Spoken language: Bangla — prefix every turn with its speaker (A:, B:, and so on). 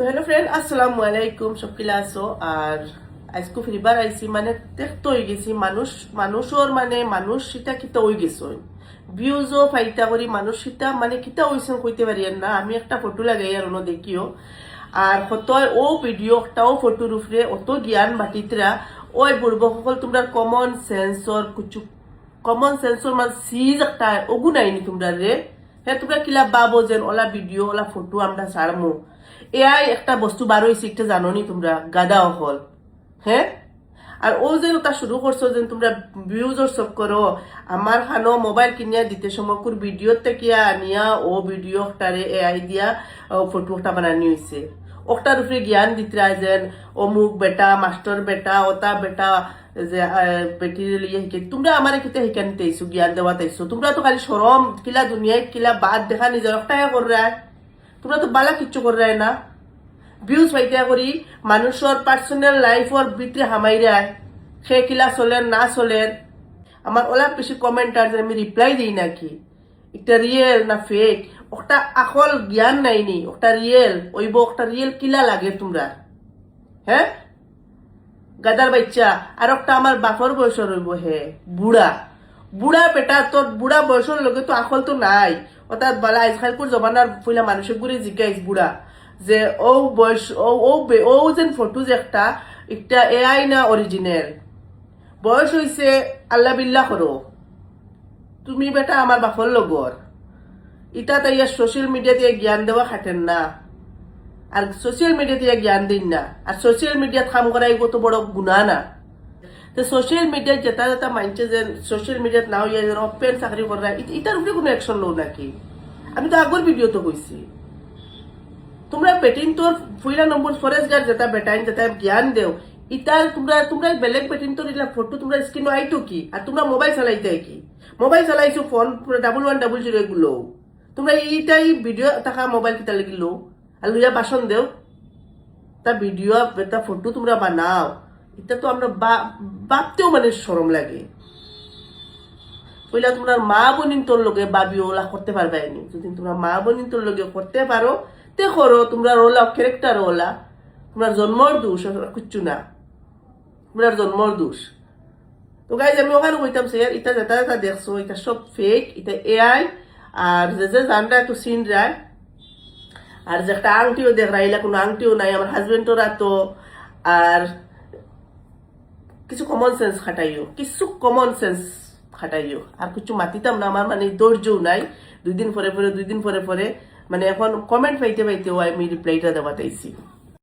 A: তো হ্যালো ফ্রেন্ড আসসালামু আলাইকুম, সব কিলা আছো? আর আজকে ফিরবার আইছি মানে দেখতে হয়ে গেছি, মানুষ, মানুষের মানে মানুষ সেটা কিতা হয়ে গেছে ভিউজও ফাইটা করি, মানুষ সেটা মানে কিতা হয়েছেন কইতে পারি না, আমি একটা ফটো লাগাই আর অন্য দেখিও। আর কত ও ভিডিও একটাও ফটোর উপরে অত জ্ঞান বাটিতরা, ওই বুড়ব সকল তোমরা কমন সেন্সর কুচু কমন সেন্সর মানে সিজ একটা ওগু নাইনি তোমরা রে। হ্যাঁ তোমরা কিলা বাবো যেন ওলা ভিডিও ওলা ফটো আমরা ছাড়মু। এআই একটা বস্তু বার হয়েছে একটা জানো নি তোমরা, গাদা হল হ্যাঁ আর ও যে ওটা শুরু করছ যে তোমরা ভিউজর সব করো আমার খানো মোবাইল কিনিয়া দিতে সময় কোর ভিডিও থেকে আনিয়া, ও ভিডিও টারে এআই দিয়া ফটো একটা বানানি হয়েছে ওটার উপরে জ্ঞান দিতরা যেন, অমুক বেটা মাস্টার বেটা ওটা বেটা যে বেটির লিয়ে শিকে। তোমরা আমার কিতে শিকান তাইছো, জ্ঞান দেওয়া তাইছো? তোমরা তো খালি সরম কিলা দুনিয়ায় কিলা বাদ দেখা নিজের একটাই কররা তোমরা তো বালা কিচ্ছু কররাই না। ভিউজ পাইতা করি মানুষের পার্সোনাল লাইফর ভিতরে হামাইরায় সে কিলা চলেন না চলেন আমার ওলা বেশি কমেন্টার যে, আমি রিপ্লাই দিই নাকি একটা রিয়েল না ফেক ওটা আসল জ্ঞান নাইনি ওটা রিয়েল ওইব ওটা রিয়েল কিলা লাগে তোমরা হ্যাঁ গাদার বাচ্চা আর একটা আমার বাপর বয়সের রইব হে বুড়া বুড়া বেটা তোর বুড়া বয়সের লগে তো আসল তো নাই। অর্থাৎ বালা আজকালপুর জমানার পইলা মানুষের গুড়ি জিজ্ঞাইস বুড়া যে ও বয়স ও ও ও যেন ফটো যে একটা একটা এআই না অরিজিনাল বয়স হইছে আল্লাহ বিল্লাহ করো তুমি বেটা আমার বাপর লগর ইটা তাইয়া সোশ্যাল মিডিয়াতে জ্ঞান দেওয়া খাটেন না। আর সোশ্যাল মিডিয়াতে জ্ঞান দিন না, আর সোশ্যাল মিডিয়াত কাম করাই কত বড় গুণা না। তো সোশ্যাল মিডিয়াত যেটা যেটা মানছে যে সোশ্যাল মিডিয়াত নাও ইয়ে যেন অপেন চাকরি করা ইটার উপরে কোনো অ্যাকশন লো নাকি আমি তো আগর ভিডিও তো কইছি তোমরা বেটিন তোর ফুইলা নম্বর ফরেজ গার যেটা বেটাইন যেটা জ্ঞান দেও ইটার তোমরা তোমরা বেলেগ বেটিন তোর ইলা ফটো তোমরা স্ক্রিন আইতো কি? আর তোমরা মোবাইল চালাইতে কি? Mobile চালাইছো phone double one double zero এগুলো তোমরা ইটাই ভিডিও থাকা মোবাইল কিতা লাগিলো লইয়া বাসন দেও। তা ভিডিও তা ফটো তোমরা বানাও। এটা তো আমরা বা- ভাবতেও মানে সরম লাগে। পইলা তোমরা মা বোনিন তোর লগে বাবি ওলা করতে পারবে নি। যদি তোমরা মা বোনিন তোর লগে করতে পারো, তে করো, তোমরা ওলা ক্যারেক্টার ওলা। তোমরা জন্মর দোষ কিচ্ছু না। তোমরা জন্মর দোষ। তো গাইজ আমি ওখানে কইতাম সে এটা যেটা যেটা দেখছ, এটা সব ফেক এটা এআই আর যে যে জানরা একটু সিন রায় আর যে একটা আংটিও দেখ রাইলা কোনো আংটিও নাই, আমার হাজবেন্ডরা তো আর কিছু কমন সেন্স খাটাইও, কিছু কমন সেন্স খাটাইও। আর কিছু মাতিতাম না, আমার মানে ধৈর্যও নাই। দুই দিন পরে পরে, দুই দিন পরে পরে মানে এখন কমেন্ট পাইতে পাইতেও আমি রিপ্লাইটা দেওয়া তাইছি